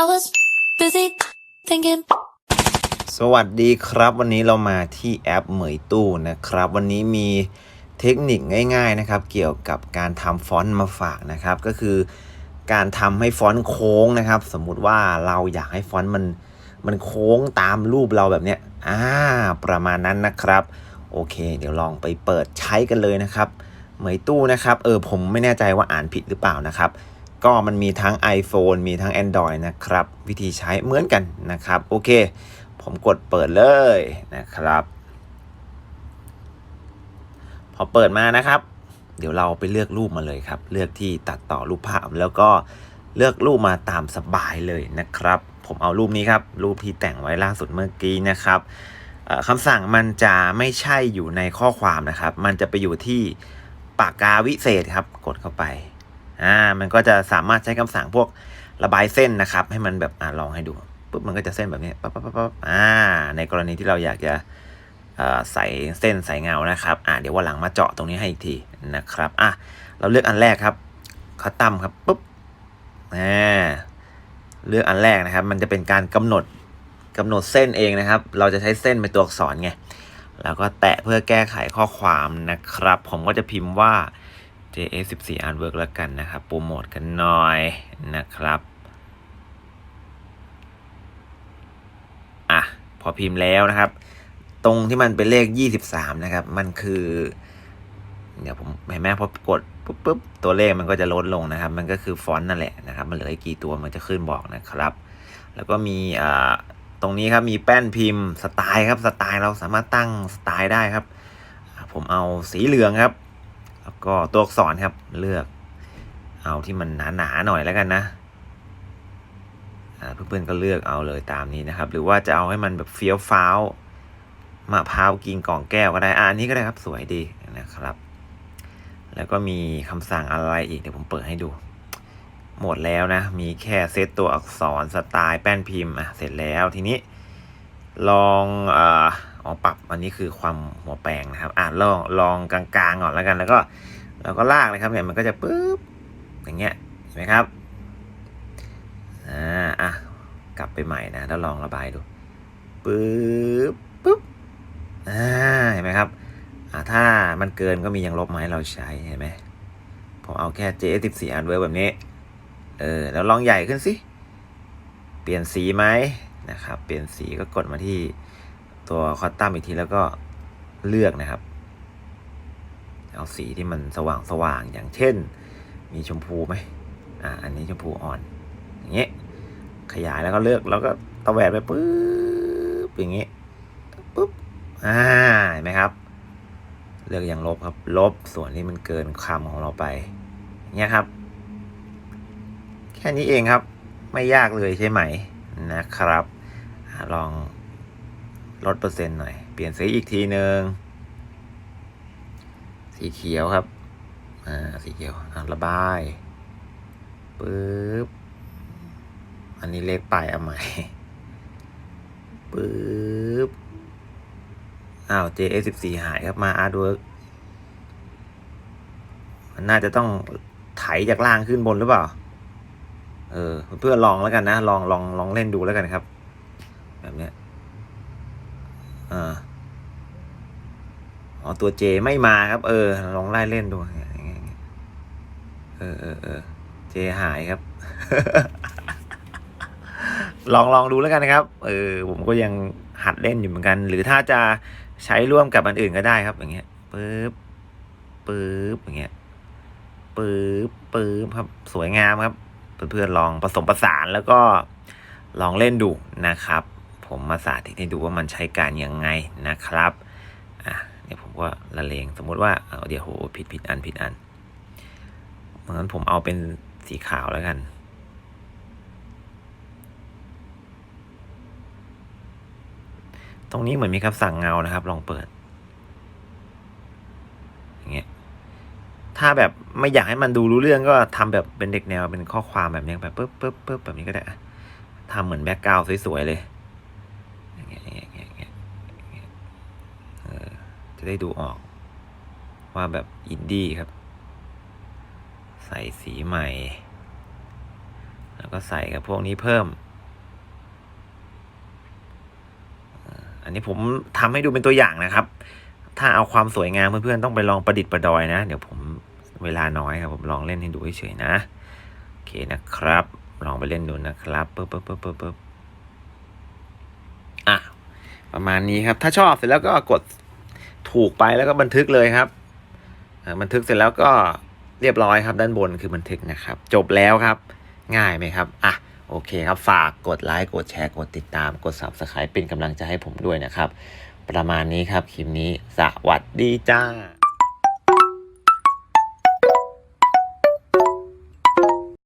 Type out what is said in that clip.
I was busy thinking. สวัสดีครับวันนี้เรามาที่แอปเหมยตู้นะครับ วันนี้มีเทคนิคง่ายๆนะครับ เกี่ยวกับการทำฟอนต์มาฝากนะครับ ก็คือการทำให้ฟอนต์โค้งนะครับ สมมุติว่าเราอยากให้ฟอนต์มันมันโค้งตามรูปเราแบบเนี้ยอ่าประมาณนั้นนะครับ โอเค เดี๋ยวลองไปเปิดใช้กันเลยนะครับ เหมยตู้นะครับ เออผมไม่แน่ใจว่าอ่านผิดหรือเปล่านะครับ ก็มันมีทั้ง iPhone มีทั้ง Android นะครับ วิธีใช้เหมือนกันนะครับ โอเค ผมกดเปิดเลยนะครับ พอเปิดมานะครับ เดี๋ยวเราไปเลือกรูปมาเลยครับ เลือกที่ตัดต่อรูปภาพแล้วก็เลือกรูปมาตามสบายเลยนะครับ ผมเอารูปนี้ครับ รูปที่แต่งไว้ล่าสุดเมื่อกี้นะครับคำสั่งมันจะไม่ใช่อยู่ในข้อความนะครับ มันจะไปอยู่ที่ปากกาวิเศษครับ กดเข้าไป อ่ามันก็จะสามารถใช้คำสั่งพวกระบายเส้นนะครับ ให้มันแบบอ่าลองให้ดูปุ๊บมันก็จะเส้นแบบนี้ปั๊บปั๊บปั๊บปั๊บอ่า ในกรณีที่เราอยากจะใส่เส้นใส่เงานะครับอ่าเดี๋ยววันหลังมาเจาะตรงนี้ให้อีกทีนะครับอะเราเลือกอันแรกครับคัสตัมครับปุ๊บอ่าเลือกอันแรกนะครับ มันจะเป็นการกำหนดกำหนดเส้นเองนะครับ เราจะใช้เส้นเป็นตัวอักษรไงแล้วก็แตะเพื่อแก้ไขข้อความนะครับ ผมก็จะพิมพ์ว่า JS14 Artwork แล้วกันนะครับโปรโมทกันหน่อยนะครับอะพอพิมพ์แล้วนะครับ ตรงที่มันเป็นเลข 23 นะครับ มันคือ เดี๋ยวผมเห็นไหมพอกดปุ๊บปุ๊บตัวเลขมันก็จะลดลงนะครับ มันก็คือฟอนต์นั่นแหละนะครับ มันเหลือกี่ตัวมันจะขึ้นบอกนะครับ แล้วก็มีอ่าตรงนี้ครับมีแป้นพิมพ์สไตล์ครับสไตล์เราสามารถตั้งสไตล์ได้ครับ ผมเอาสีเหลืองครับ แล้วก็ตัวอักษรครับเลือก เอาที่มันหนาๆหน่อยแล้วกันนะเพื่อนๆก็เลือกเอาเลยตามนี้นะครับ หรือว่าจะเอาให้มันแบบเฟี้ยวฟ้าวมะพร้าวกินกล่องแก้วก็ได้อะอันนี้ก็ได้ครับสวยดีนะครับ แล้วก็มีคำสั่งอะไรอีกเดี๋ยวผมเปิดให้ดู หมดแล้วนะ มีแค่เซตตัวอักษรสไตล์แป้นพิมพ์อะเสร็จแล้วทีนี้ลองอ่า อ๋อปรับอันนี้คือความหัวแปลงนะครับ อะลองลองกลางๆก่อนแล้วกัน แล้วก็แล้วก็ลากเลยครับเนี่ยมันก็จะปึ๊บอย่างเงี้ยเห็นไหมครับอ่าอะกลับไปใหม่นะแล้วลองระบายดูปึ๊บปึ๊บอ่าเห็นไหมครับอ่าถ้ามันเกินก็มียังลบมาให้เราใช้เห็นไหมผมเอาแค่ JS14 อันเวอร์แบบนี้เออแล้วลองใหญ่ขึ้นสิเปลี่ยนสีไหมนะครับ เปลี่ยนสีก็กดมาที่ ตัวคอตตัมอีกทีแล้วก็เลือกนะครับ เอาสีที่มันสว่างสว่างอย่างเช่น มีชมพูไหมอ่า อันนี้ชมพูอ่อน อย่างเงี้ยขยายแล้วก็เลือกแล้วก็ตะแหวกไปปุ๊บอย่างเงี้ยปุ๊บอ่าเห็นไหมครับ เลือกอย่างลบครับ ลบส่วนที่มันเกินคำของเราไปอย่างเงี้ยครับ แค่นี้เองครับ ไม่ยากเลยใช่ไหมนะครับลอง ลดเปอร์เซ็นต์หน่อย เปลี่ยนสีอีกทีหนึ่งสีเขียวครับ อ่า สีเขียวอะระบายปึ๊บ อันนี้เล็กไปเอาใหม่ปึ๊บ อ้าว JS14 หายครับมา Artwork มันน่าจะต้องไถจากล่างขึ้นบนหรือเปล่า เออ เพื่อลองแล้วกันนะ ลองลองลองเล่นดูแล้วกันครับ อ่าอ๋อตัวเจไม่มาครับ เออ ลองไล่เล่นดูเอย่างเงี้ยเออเออเออเจหายครับ ลองลองดูแล้วกันนะครับ เออ ผมก็ยังหัดเล่นอยู่เหมือนกัน หรือถ้าจะใช้ร่วมกับอันอื่นก็ได้ครับ อย่างเงี้ยปึ๊บปึ๊บอย่างเงี้ยปึ๊บปึ๊บครับ สวยงามครับ เพื่อนๆลองผสมผสานแล้วก็ลองเล่นดูนะครับ ผมมาสาธิตให้ดูว่ามันใช้การยังไงนะครับอะเดี๋ยผมก็ละเลงสมมุติว่าเอาเดี๋ยวโหผิดผิดอันผิดอันเพราะฉะนั้นผมเอาเป็นสีขาวแล้วกัน ตรงนี้เหมือนมีคำสั่งเงานะครับ ลองเปิดอย่างเงี้ยถ้าแบบไม่อยากให้มันดูรู้เรื่องก็ทำแบบเป็นเด็กแนวเป็นข้อความแบบนี้แบบปึ๊บปึ๊บปึ๊บแบบนี้ก็ได้อะทำเหมือนแบ็กกราวสวยๆเลย จะได้ดูออก ว่าแบบอินดี้ครับ ใส่สีใหม่ แล้วก็ใส่กับพวกนี้เพิ่ม อันนี้ผมทำให้ดูเป็นตัวอย่างนะครับ ถ้าเอาความสวยงามเพื่อนๆต้องไปลองประดิษฐ์ประดอยนะ เดี๋ยวผมเวลาน้อยครับผมลองเล่นให้ดูเฉยๆนะโอเคนะครับ ลองไปเล่นดูนะครับปึ๊บปึ๊บปึ๊บปึ๊บปึ๊บอะประมาณนี้ครับ ถ้าชอบเสร็จแล้วก็กด ถูกไปแล้วก็บันทึกเลยครับบันทึกเสร็จแล้วก็เรียบร้อยครับด้านบนคือบันทึกนะครับ จบแล้วครับ ง่ายไหมครับอะโอเคครับ ฝากกดไลค์กดแชร์กดติดตามกด subscribe เป็นกำลังใจให้ผมด้วยนะครับ ประมาณนี้ครับคลิปนี้สวัสดีจ้า